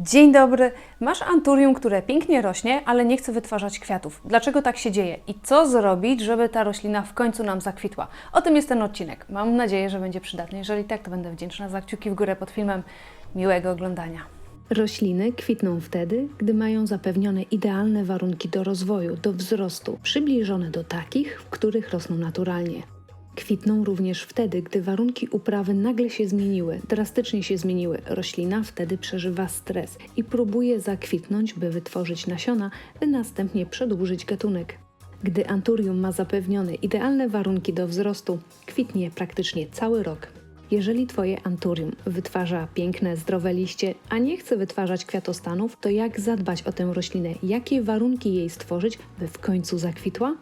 Dzień dobry. Masz anturium, które pięknie rośnie, ale nie chce wytwarzać kwiatów. Dlaczego tak się dzieje? I co zrobić, żeby ta roślina w końcu nam zakwitła? O tym jest ten odcinek. Mam nadzieję, że będzie przydatny. Jeżeli tak, to będę wdzięczna za kciuki w górę pod filmem. Miłego oglądania. Rośliny kwitną wtedy, gdy mają zapewnione idealne warunki do rozwoju, do wzrostu, przybliżone do takich, w których rosną naturalnie. Kwitną również wtedy, gdy warunki uprawy nagle się zmieniły, drastycznie się zmieniły. Roślina wtedy przeżywa stres i próbuje zakwitnąć, by wytworzyć nasiona, by następnie przedłużyć gatunek. Gdy anturium ma zapewnione idealne warunki do wzrostu, kwitnie praktycznie cały rok. Jeżeli Twoje anturium wytwarza piękne, zdrowe liście, a nie chce wytwarzać kwiatostanów, to jak zadbać o tę roślinę? Jakie warunki jej stworzyć, by w końcu zakwitła?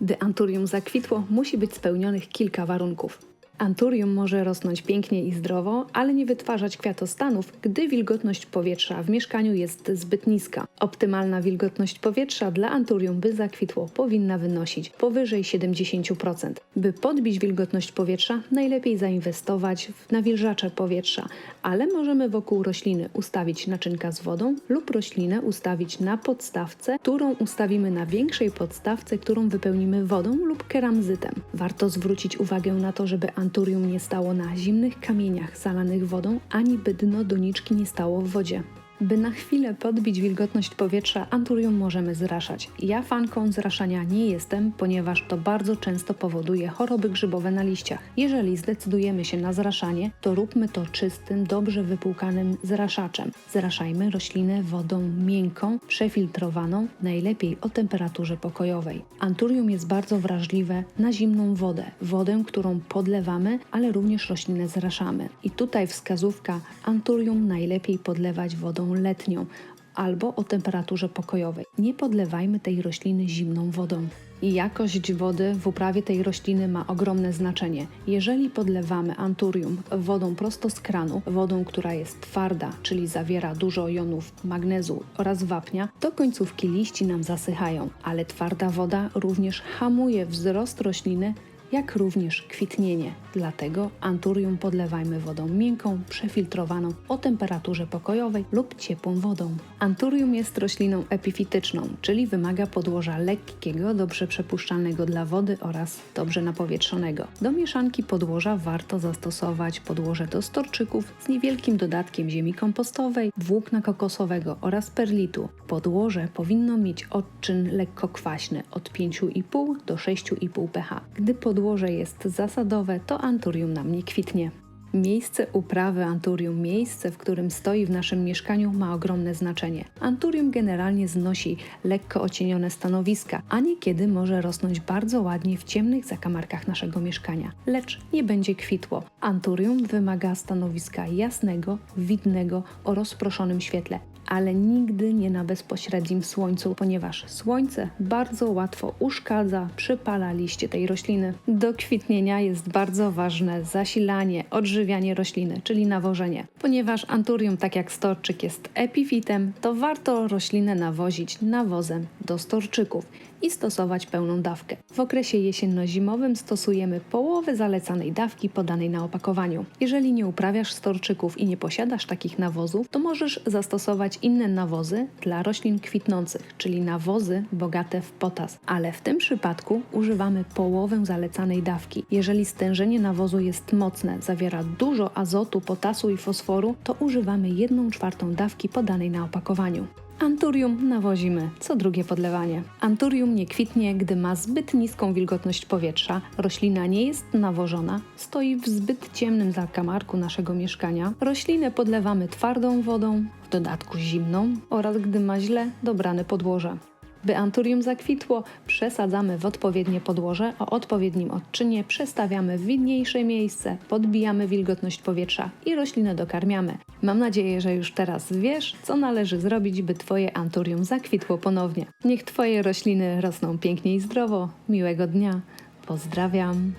By anturium zakwitło, musi być spełnionych kilka warunków. Anturium może rosnąć pięknie i zdrowo, ale nie wytwarzać kwiatostanów, gdy wilgotność powietrza w mieszkaniu jest zbyt niska. Optymalna wilgotność powietrza dla anturium, by zakwitło, powinna wynosić powyżej 70%. By podbić wilgotność powietrza, najlepiej zainwestować w nawilżacze powietrza, ale możemy wokół rośliny ustawić naczynka z wodą lub roślinę ustawić na podstawce, którą ustawimy na większej podstawce, którą wypełnimy wodą lub keramzytem. Warto zwrócić uwagę na to, żeby anturium nie stało na zimnych kamieniach zalanych wodą, ani by dno doniczki nie stało w wodzie. By na chwilę podbić wilgotność powietrza, anturium możemy zraszać. Ja fanką zraszania nie jestem, ponieważ to bardzo często powoduje choroby grzybowe na liściach. Jeżeli zdecydujemy się na zraszanie, to róbmy to czystym, dobrze wypłukanym zraszaczem. Zraszajmy roślinę wodą miękką, przefiltrowaną, najlepiej o temperaturze pokojowej. Anturium jest bardzo wrażliwe na zimną wodę, wodę, którą podlewamy, ale również roślinę zraszamy. I tutaj wskazówka: anturium najlepiej podlewać wodą letnią albo o temperaturze pokojowej. Nie podlewajmy tej rośliny zimną wodą. Jakość wody w uprawie tej rośliny ma ogromne znaczenie. Jeżeli podlewamy anturium wodą prosto z kranu, wodą, która jest twarda, czyli zawiera dużo jonów magnezu oraz wapnia, to końcówki liści nam zasychają, ale twarda woda również hamuje wzrost rośliny jak również kwitnienie. Dlatego anturium podlewajmy wodą miękką, przefiltrowaną o temperaturze pokojowej lub ciepłą wodą. Anturium jest rośliną epifityczną, czyli wymaga podłoża lekkiego, dobrze przepuszczalnego dla wody oraz dobrze napowietrzonego. Do mieszanki podłoża warto zastosować podłoże do storczyków z niewielkim dodatkiem ziemi kompostowej, włókna kokosowego oraz perlitu. Podłoże powinno mieć odczyn lekko kwaśny od 5,5 do 6,5 pH. Gdy podłoże jest zasadowe, to anturium nam nie kwitnie. Miejsce uprawy anturium, miejsce, w którym stoi w naszym mieszkaniu, ma ogromne znaczenie. Anturium generalnie znosi lekko ocienione stanowiska, a niekiedy może rosnąć bardzo ładnie w ciemnych zakamarkach naszego mieszkania, lecz nie będzie kwitło. Anturium wymaga stanowiska jasnego, widnego o rozproszonym świetle, ale nigdy nie na bezpośrednim słońcu, ponieważ słońce bardzo łatwo uszkadza, przypala liście tej rośliny. Do kwitnienia jest bardzo ważne zasilanie, odżywianie rośliny, czyli nawożenie. Ponieważ anturium, tak jak storczyk, jest epifitem, to warto roślinę nawozić nawozem do storczyków i stosować pełną dawkę. W okresie jesienno-zimowym stosujemy połowę zalecanej dawki podanej na opakowaniu. Jeżeli nie uprawiasz storczyków i nie posiadasz takich nawozów, to możesz zastosować inne nawozy dla roślin kwitnących, czyli nawozy bogate w potas, ale w tym przypadku używamy połowę zalecanej dawki. Jeżeli stężenie nawozu jest mocne, zawiera dużo azotu, potasu i fosforu, to używamy 1 czwartą dawki podanej na opakowaniu. Anturium nawozimy co drugie podlewanie. Anturium nie kwitnie, gdy ma zbyt niską wilgotność powietrza, roślina nie jest nawożona, stoi w zbyt ciemnym zakamarku naszego mieszkania. Roślinę podlewamy twardą wodą, w dodatku zimną oraz gdy ma źle dobrane podłoże. By anturium zakwitło, przesadzamy w odpowiednie podłoże o odpowiednim odczynie, przestawiamy w widniejsze miejsce, podbijamy wilgotność powietrza i roślinę dokarmiamy. Mam nadzieję, że już teraz wiesz, co należy zrobić, by Twoje anturium zakwitło ponownie. Niech Twoje rośliny rosną pięknie i zdrowo. Miłego dnia. Pozdrawiam.